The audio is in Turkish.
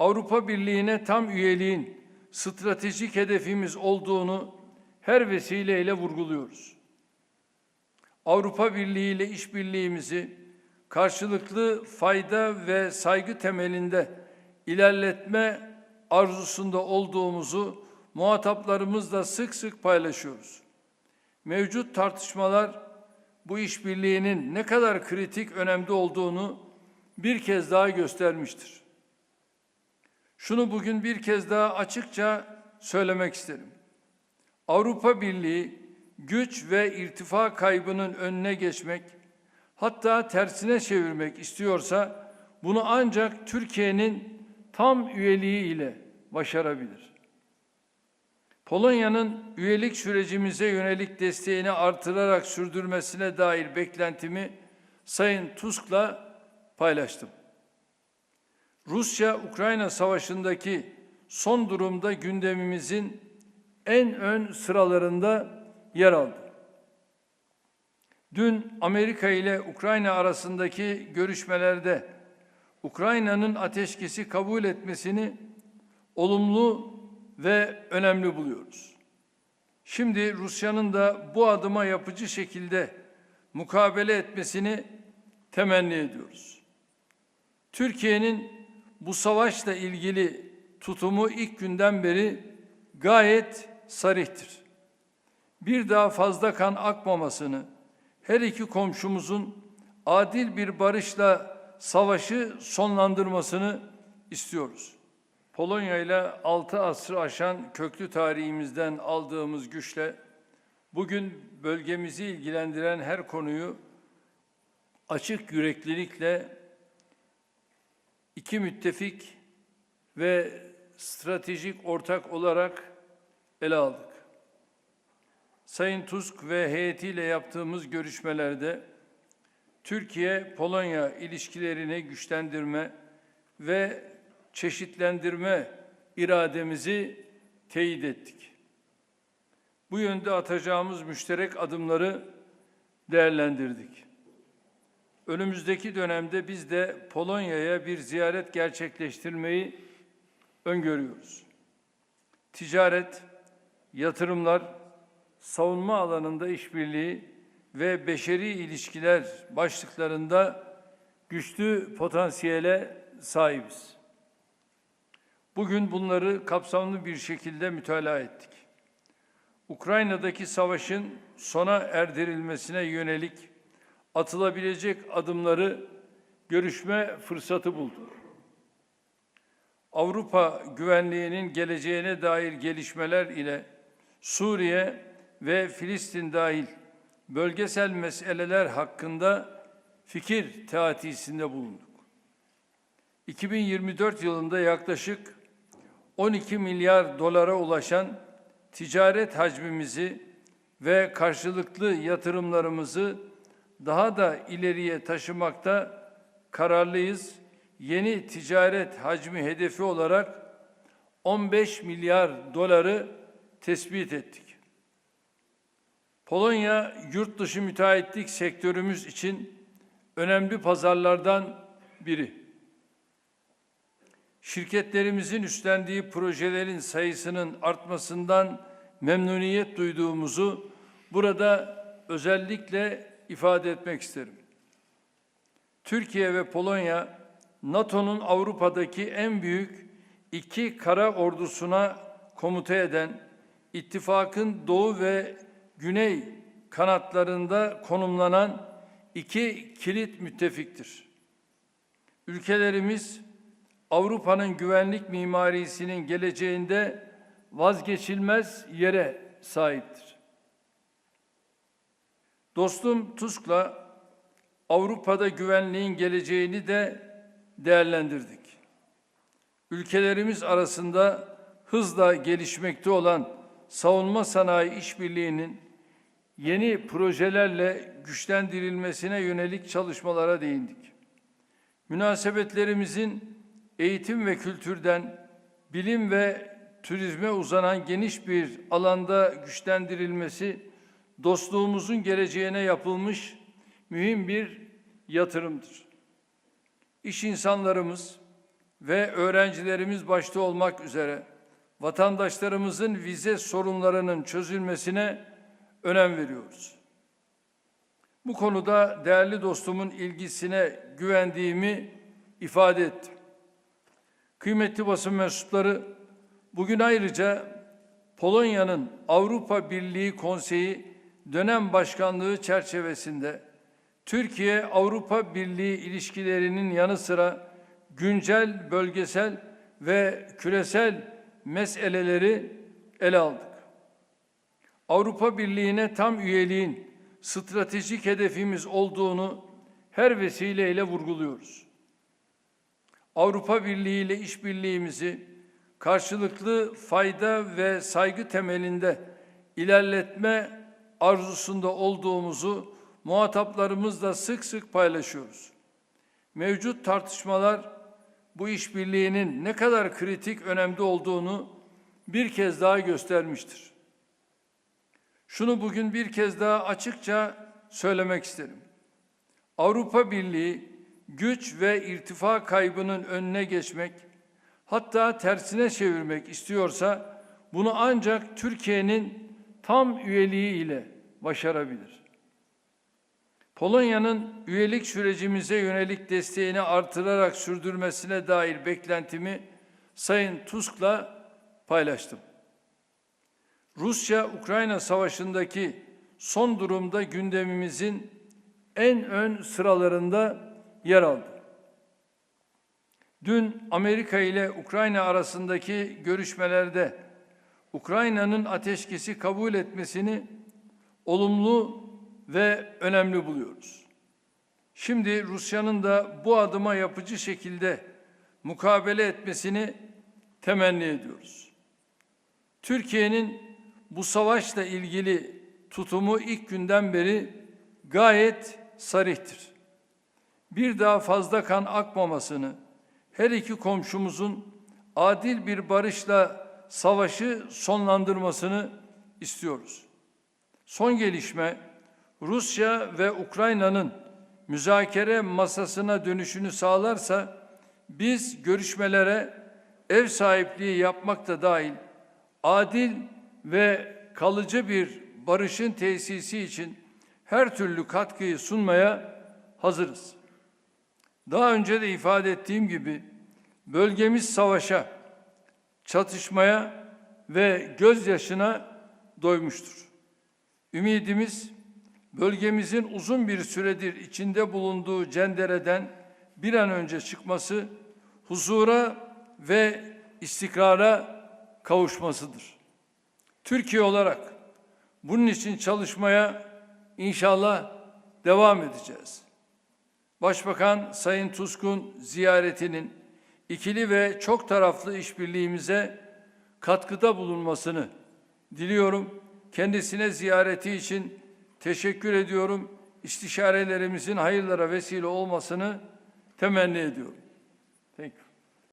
Avrupa Birliği'ne tam üyeliğin stratejik hedefimiz olduğunu her vesileyle vurguluyoruz. Avrupa Birliği ile işbirliğimizi karşılıklı fayda ve saygı temelinde ilerletme arzusunda olduğumuzu muhataplarımızla sık sık paylaşıyoruz. Mevcut tartışmalar bu işbirliğinin ne kadar kritik önemde olduğunu bir kez daha göstermiştir. Şunu bugün bir kez daha açıkça söylemek isterim. Avrupa Birliği güç ve irtifa kaybının önüne geçmek, hatta tersine çevirmek istiyorsa bunu ancak Türkiye'nin tam üyeliği ile başarabilir. Polonya'nın üyelik sürecimize yönelik desteğini artırarak sürdürmesine dair beklentimi Sayın Tusk'la paylaştım. Rusya-Ukrayna savaşındaki son durumda gündemimizin en ön sıralarında yer aldı. Dün Amerika ile Ukrayna arasındaki görüşmelerde Ukrayna'nın ateşkesi kabul etmesini olumlu ve önemli buluyoruz. Şimdi Rusya'nın da bu adıma yapıcı şekilde mukabele etmesini temenni ediyoruz. Türkiye'nin bu savaşla ilgili tutumu ilk günden beri gayet sarihtir. Bir daha fazla kan akmamasını, her iki komşumuzun adil bir barışla savaşı sonlandırmasını istiyoruz. Polonya ile 6 asrı aşan köklü tarihimizden aldığımız güçle bugün bölgemizi ilgilendiren her konuyu açık yüreklilikle iki müttefik ve stratejik ortak olarak ele aldık. Sayın Tusk ve heyetiyle yaptığımız görüşmelerde Türkiye-Polonya ilişkilerini güçlendirme ve çeşitlendirme irademizi teyit ettik. Bu yönde atacağımız müşterek adımları değerlendirdik. Önümüzdeki dönemde biz de Polonya'ya bir ziyaret gerçekleştirmeyi öngörüyoruz. Ticaret, yatırımlar, savunma alanında işbirliği ve beşeri ilişkiler başlıklarında güçlü potansiyele sahibiz. Bugün bunları kapsamlı bir şekilde mütalaa ettik. Ukrayna'daki savaşın sona erdirilmesine yönelik atılabilecek adımları görüşme fırsatı bulduk. Avrupa güvenliğinin geleceğine dair gelişmeler ile Suriye ve Filistin dahil bölgesel meseleler hakkında fikir teatisinde bulunduk. 2024 yılında yaklaşık 12 milyar dolara ulaşan ticaret hacmimizi ve karşılıklı yatırımlarımızı daha da ileriye taşımakta kararlıyız. Yeni ticaret hacmi hedefi olarak 15 milyar doları tespit ettik. Polonya yurt dışı müteahhitlik sektörümüz için önemli pazarlardan biri. Şirketlerimizin üstlendiği projelerin sayısının artmasından memnuniyet duyduğumuzu burada özellikle ifade etmek isterim. Türkiye ve Polonya NATO'nun Avrupa'daki en büyük iki kara ordusuna komuta eden ittifakın doğu ve güney kanatlarında konumlanan iki kilit müttefiktir. Ülkelerimiz Avrupa'nın güvenlik mimarisinin geleceğinde vazgeçilmez yere sahiptir. Dostum Tusk'la Avrupa'da güvenliğin geleceğini de değerlendirdik. Ülkelerimiz arasında hızla gelişmekte olan savunma sanayi işbirliğinin yeni projelerle güçlendirilmesine yönelik çalışmalara değindik. Münasebetlerimizin eğitim ve kültürden bilim ve turizme uzanan geniş bir alanda güçlendirilmesi dostluğumuzun geleceğine yapılmış mühim bir yatırımdır. İş insanlarımız, ve öğrencilerimiz başta olmak üzere vatandaşlarımızın vize sorunlarının çözülmesine önem veriyoruz. Bu konuda değerli dostumun ilgisine güvendiğimi ifade ettim. Kıymetli basın mensupları, bugün ayrıca Polonya'nın Avrupa Birliği Konseyi dönem başkanlığı çerçevesinde Türkiye Avrupa Birliği ilişkilerinin yanı sıra güncel, bölgesel ve küresel meseleleri ele aldık. Avrupa Birliği'ne tam üyeliğin stratejik hedefimiz olduğunu her vesileyle vurguluyoruz. Avrupa Birliği ile işbirliğimizi karşılıklı fayda ve saygı temelinde ilerletme arzusunda olduğumuzu muhataplarımızla sık sık paylaşıyoruz. Mevcut tartışmalar bu işbirliğinin ne kadar kritik önemli olduğunu bir kez daha göstermiştir. Şunu bugün bir kez daha açıkça söylemek isterim. Avrupa Birliği güç ve irtifa kaybının önüne geçmek, hatta tersine çevirmek istiyorsa bunu ancak Türkiye'nin tam üyeliği ile başarabilir. Polonya'nın üyelik sürecimize yönelik desteğini artırarak sürdürmesine dair beklentimi Sayın Tusk'la paylaştım. Rusya-Ukrayna savaşındaki son durumda gündemimizin en ön sıralarında yer aldı. Dün Amerika ile Ukrayna arasındaki görüşmelerde Ukrayna'nın ateşkesi kabul etmesini olumlu ve önemli buluyoruz. Şimdi Rusya'nın da bu adıma yapıcı şekilde mukabele etmesini temenni ediyoruz. Türkiye'nin bu savaşla ilgili tutumu ilk günden beri gayet sarihtir. Bir daha fazla kan akmamasını, her iki komşumuzun adil bir barışla savaşı sonlandırmasını istiyoruz. Son gelişme Rusya ve Ukrayna'nın müzakere masasına dönüşünü sağlarsa biz görüşmelere ev sahipliği yapmak da dahil adil ve kalıcı bir barışın tesisi için her türlü katkıyı sunmaya hazırız. Daha önce de ifade ettiğim gibi bölgemiz savaşa, çatışmaya ve gözyaşına doymuştur. Ümidimiz bölgemizin uzun bir süredir içinde bulunduğu cendereden bir an önce çıkması, huzura ve istikrara kavuşmasıdır. Türkiye olarak bunun için çalışmaya inşallah devam edeceğiz. Başbakan Sayın Tusk'un ziyaretinin ikili ve çok taraflı işbirliğimize katkıda bulunmasını diliyorum. Kendisine ziyareti için teşekkür ediyorum. İstişarelerimizin hayırlara vesile olmasını temenni ediyorum.